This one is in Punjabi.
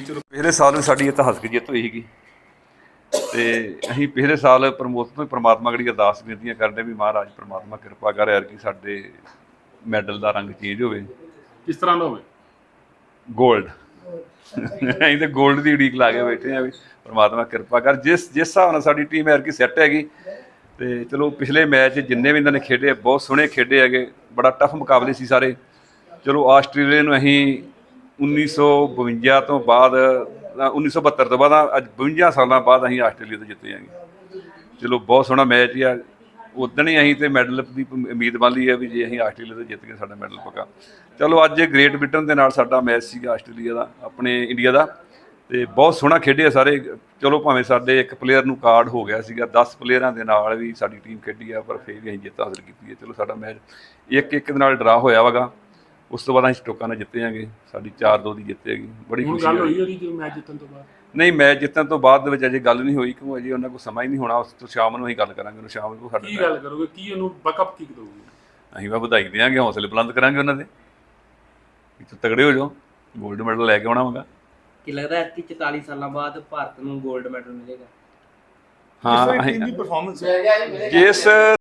ਚਲੋ ਪਿਛਲੇ ਸਾਲ ਵੀ ਸਾਡੀ ਇਤਿਹਾਸਕ ਜਿੱਤ ਹੋਈ ਸੀਗੀ। ਤੇ ਅਸੀਂ ਪਿਛਲੇ ਸਾਲ ਪ੍ਰਮੋਸ਼ਨ ਤੋਂ ਪ੍ਰਮਾਤਮਾ ਅਗੜੀ ਅਰਦਾਸ ਬੇਨਤੀਆਂ ਕਰਦੇ ਵੀ ਮਹਾਰਾਜ ਪ੍ਰਮਾਤਮਾ ਕਿਰਪਾ ਕਰੇ ਯਾਰ ਕਿ ਸਾਡੇ ਮੈਡਲ ਦਾ ਰੰਗ ਚੇਂਜ ਹੋਵੇ। ਕਿਸ ਤਰ੍ਹਾਂ ਦਾ ਹੋਵੇ? 골ਡ ਅਸੀਂ ਤੇ 골ਡ ਦੀ ਉਡੀਕ ਲਾ ਕੇ ਬੈਠੇ ਆ ਵੀ ਪ੍ਰਮਾਤਮਾ ਕਿਰਪਾ ਕਰ ਜਿਸ ਜਿਸ ਹਿਸਾਬ ਨਾਲ ਸਾਡੀ ਟੀਮ ਐਰ ਕੀ ਸੈੱਟ ਹੈਗੀ ਤੇ ਚਲੋ ਪਿਛਲੇ ਮੈਚ ਜਿੰਨੇ ਵੀ ਇਹਨਾਂ ਨੇ ਖੇਡੇ ਬਹੁਤ ਸੋਹਣੇ ਖੇਡੇ ਹੈਗੇ ਬੜਾ ਟਫ ਮੁਕਾਬਲੇ ਸੀ ਸਾਰੇ। ਚਲੋ ਆਸਟ੍ਰੇਲੀਆ ਨੂੰ ਅਸੀਂ 1952 ਤੋਂ ਬਾਅਦ ਅ, 1972 ਤੋਂ ਬਾਅਦ ਅੱਜ 52 ਸਾਲਾਂ ਬਾਅਦ ਅਸੀਂ ਆਸਟ੍ਰੇਲੀਆ ਤੋਂ ਜਿੱਤੇ ਆਂਗੇ ਚਲੋ ਬਹੁਤ ਸੋਹਣਾ ਮੈਚ ਆ। ਉਦਣ ਹੀ ਅਸੀਂ ਤੇ ਮੈਡਲ ਦੀ ਉਮੀਦ ਮੰਨ ਲਈ ਹੈ ਵੀ ਜੇ ਅਸੀਂ ਆਸਟ੍ਰੇਲੀਆ ਤੋਂ ਜਿੱਤ ਕੇ ਸਾਡਾ ਮੈਡਲ ਪੱਕਾ। ਚਲੋ ਅੱਜ ਗ੍ਰੇਟ ਬ੍ਰਿਟਨ ਦੇ ਨਾਲ ਸਾਡਾ ਮੈਚ ਸੀਗਾ ਆਸਟ੍ਰੇਲੀਆ ਦਾ ਆਪਣੇ ਇੰਡੀਆ ਦਾ। ਤੇ ਬਹੁਤ ਸੋਹਣਾ ਖੇਡੇ ਸਾਰੇ। ਚਲੋ ਭਾਵੇਂ ਸਾਡੇ ਇੱਕ ਪਲੇਅਰ ਨੂੰ ਕਾਰਡ ਹੋ ਗਿਆ ਸੀਗਾ 10 ਪਲੇਅਰਾਂ ਦੇ ਨਾਲ ਵੀ ਸਾਡੀ ਟੀਮ ਖੇਡੀ ਆ ਪਰ ਫਿਰ ਵੀ ਅਸੀਂ ਜਿੱਤ ਹਾਸਲ ਕੀਤੀ ਹੈ। ਚਲੋ ਸਾਡਾ ਮੈਚ ਇੱਕ ਇੱਕ ਦੇ ਨਾਲ ਡਰਾ ਹੋਇਆ ਵਗਾ। ਉਸ ਤੋਂ ਬਾਅਦ ਅਸੀਂ ਸਟੋਕਾਂ ਨਾਲ ਜਿੱਤੇ ਆਂਗੇ ਸਾਡੀ 4-2 ਦੀ ਜਿੱਤ ਹੈਗੀ ਬੜੀ ਹੁਣ ਖੁਸ਼ੀ ਗੱਲ ਹੋਈ। ਹੋਈ ਉਹਦੀ ਜਦੋਂ ਮੈਚ ਜਿੱਤਣ ਤੋਂ ਬਾਅਦ? ਨਹੀਂ ਮੈਚ ਜਿੱਤਣ ਤੋਂ ਬਾਅਦ ਦੇ ਵਿੱਚ ਅਜੇ ਗੱਲ ਨਹੀਂ ਹੋਈ ਕਿਉਂ ਅਜੇ ਉਹਨਾਂ ਕੋਲ ਸਮਾਂ ਹੀ ਨਹੀਂ ਹੋਣਾ ਉਸ ਤੋਂ ਸ਼ਾਮ ਨੂੰ ਅਸੀਂ ਗੱਲ ਕਰਾਂਗੇ ਉਹਨੂੰ ਸ਼ਾਮ ਨੂੰ ਕੀ ਸਾਡੇ ਗੱਲ ਕਰੋਗੇ? ਕੀ ਉਹਨੂੰ ਬੈਕਅਪ ਕੀ ਦੋਗੇ ਅਸੀਂ ਵਾ ਵਧਾਈ ਦੇਵਾਂਗੇ ਹੌਸਲੇ ਬੁਲੰਦ ਕਰਾਂਗੇ ਉਹਨਾਂ ਦੇ। ਵੀ ਤੁਸੀਂ ਤਗੜੇ ਹੋ ਜਾਓ 골ਡ ਮੈਡਲ ਲੈ ਕੇ ਆਉਣਾ ਹੋਗਾ ਕਿ ਲੱਗਦਾ ਹੈ ਕਿ 44 ਸਾਲਾਂ ਬਾਅਦ ਭਾਰਤ ਨੂੰ 골ਡ ਮੈਡਲ ਮਿਲੇਗਾ? ਹਾਂ ਟੀਮ ਅਸੀਂ ਦੀ ਪਰਫਾਰਮੈਂਸ ਜਿਸ